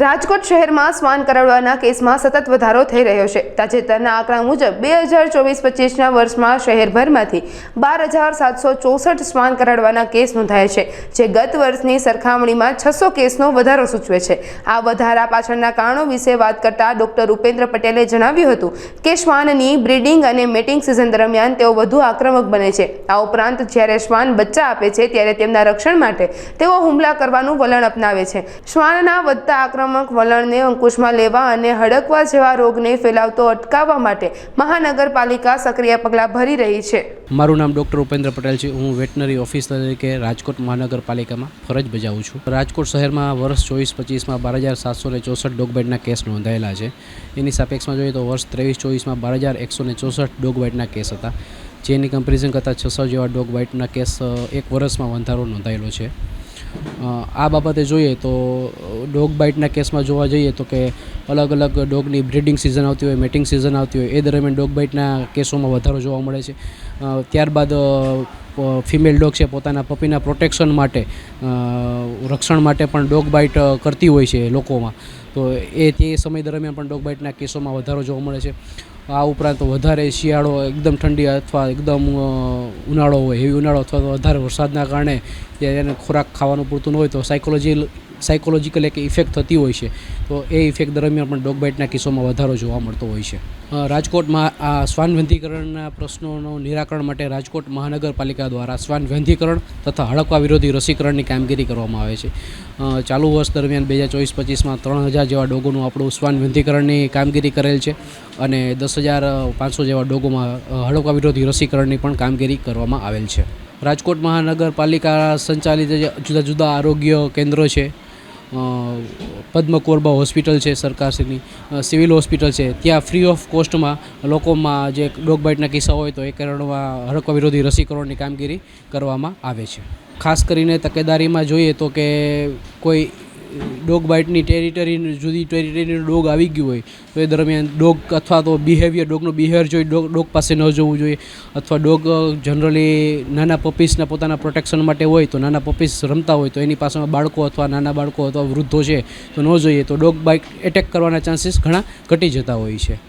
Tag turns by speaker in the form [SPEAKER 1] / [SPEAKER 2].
[SPEAKER 1] રાજકોટ શહેરમાં શ્વાન કરાવવાના કેસમાં સતત વધારો થઈ રહ્યો છે. તાજેતરના આંકડા મુજબ બે હજાર ચોવીસ પચીસના વર્ષમાં શહેરભરમાંથી બાર હજાર સાતસો ચોસઠ શ્વાન કરાવવાના કેસ નોંધાયા છે, જે ગત વર્ષની સરખામણીમાં છસો કેસનો વધારો સૂચવે છે. આ વધારા પાછળના કારણો વિશે વાત કરતા ડોક્ટર ઉપેન્દ્ર પટેલે જણાવ્યું હતું કે, શ્વાનની બ્રીડિંગ અને મેટિંગ સિઝન દરમિયાન તેઓ વધુ આક્રમક બને છે. આ ઉપરાંત જ્યારે શ્વાન બચ્ચા આપે છે, ત્યારે તેમના રક્ષણ માટે તેઓ હુમલા કરવાનું વલણ અપનાવે છે. શ્વાનના વધતા આક્રમક વલણને અંકુશમાં લેવા અને હડકવા જેવા રોગને ફેલાવતો અટકાવવા માટે મહાનગરપાલિકા સક્રિય પગલાં ભરી રહી છે.
[SPEAKER 2] મારું નામ ડૉક્ટર ઉપેન્દ્ર પટેલ છે. હું વેટનરી ઓફિસર તરીકે રાજકોટ મહાનગરપાલિકામાં ફરજ બજાવું છું. રાજકોટ શહેરમાં વર્ષ ચોવીસ પચીસમાં બાર હજાર સાતસો ને ચોસઠ ડોગબાઇટના કેસ નોંધાયેલા છે. એની સાપેક્ષમાં જોઈએ તો વર્ષ ત્રેવીસ ચોવીસમાં બાર હજાર એકસો ને ચોસઠ ડોગબાઇટના કેસ હતા. જેની કમ્પેરિઝન કરતાં છસો જેવા ડોગબાઇટના કેસ એક વર્ષમાં વધારો નોંધાયેલો છે. આ બાબતે જોઈએ તો ડોગ બાઇટના કેસમાં જોવા જઈએ તો કે અલગ અલગ ડોગની બ્રિડિંગ સિઝન આવતી હોય, મેટિંગ સિઝન આવતી હોય, એ દરમિયાન ડોગ બાઇટના કેસોમાં વધારો જોવા મળે છે. ત્યારબાદ ફિમેલ ડોગ છે, પોતાના પપીના પ્રોટેક્શન માટે રક્ષણ માટે પણ ડોગ બાઇટ કરતી હોય છે લોકોમાં. તો એ તે સમય દરમિયાન પણ ડોગ બાઇટના કેસોમાં વધારો જોવા મળે છે. આ ઉપરાંત વધારે શિયાળો એકદમ ઠંડી અથવા એકદમ ઉનાળો હોય હેવી ઉનાળો અથવા તો વધારે વરસાદના કારણે એને ખોરાક ખાવાનું પૂરતું ન હોય તો સાયકોલોજી સાયકોલોજીકલ એક ઇફેક્ટ થતી હોય છે. તો એ ઇફેક્ટ દરમિયાન પણ ડોગ બાઇટના કિસ્સોમાં વધારો જોવા મળતો હોય છે. રાજકોટમાં આ શ્વાન વંધીકરણના પ્રશ્નોનું નિરાકરણ માટે રાજકોટ મહાનગરપાલિકા દ્વારા શ્વાન વંધીકરણ તથા હડકવા વિરોધી રસીકરણની કામગીરી કરવામાં આવે છે. ચાલુ વર્ષ દરમિયાન બે હજાર ચોવીસ પચીસમાં ત્રણ હજાર જેવા ડોગોનું આપણું શ્વાન વંધીકરણની કામગીરી કરેલ છે અને દસ હજાર પાંચસો જેવા ડોગોમાં હડકવા વિરોધી રસીકરણની પણ કામગીરી કરવામાં આવેલ છે. રાજકોટ મહાનગરપાલિકા સંચાલિત જુદા જુદા આરોગ્ય કેન્દ્રો છે. પદ્મ પદ્મકોરબા હોસ્પિટલ છે સરકારશ્રીની સિવિલ હોસ્પિટલ છે. ત્યાં ફ્રી ઓફ કોસ્ટમાં લોકોમાં જે ડોગ બાઇટના કિસ્સા હોય તો એ કારણમાં હડકવા વિરોધી રસીકરણની કામગીરી કરવામાં આવે છે. ખાસ કરીને તકેદારીમાં જોઈએ તો કે કોઈ ડોગ બાઇટની ટેરિટરી જુદી ટેરિટરીનું ડોગ આવી ગયું હોય, તો એ દરમિયાન ડોગ અથવા તો બિહેવિયર ડોગનું બિહેવિયર જોઈ ડોગ ડોગ પાસે ન જવું જોઈએ, અથવા ડોગ જનરલી નાના પપીસના પોતાના પ્રોટેક્શન માટે હોય, તો નાના પપીસ રમતા હોય, તો એની પાસેમાં બાળકો અથવા નાના બાળકો અથવા વૃદ્ધો છે, તો ન જોઈએ, તો ડોગ બાઇક એટેક કરવાના ચાન્સીસ ઘણા ઘટી જતા હોય છે.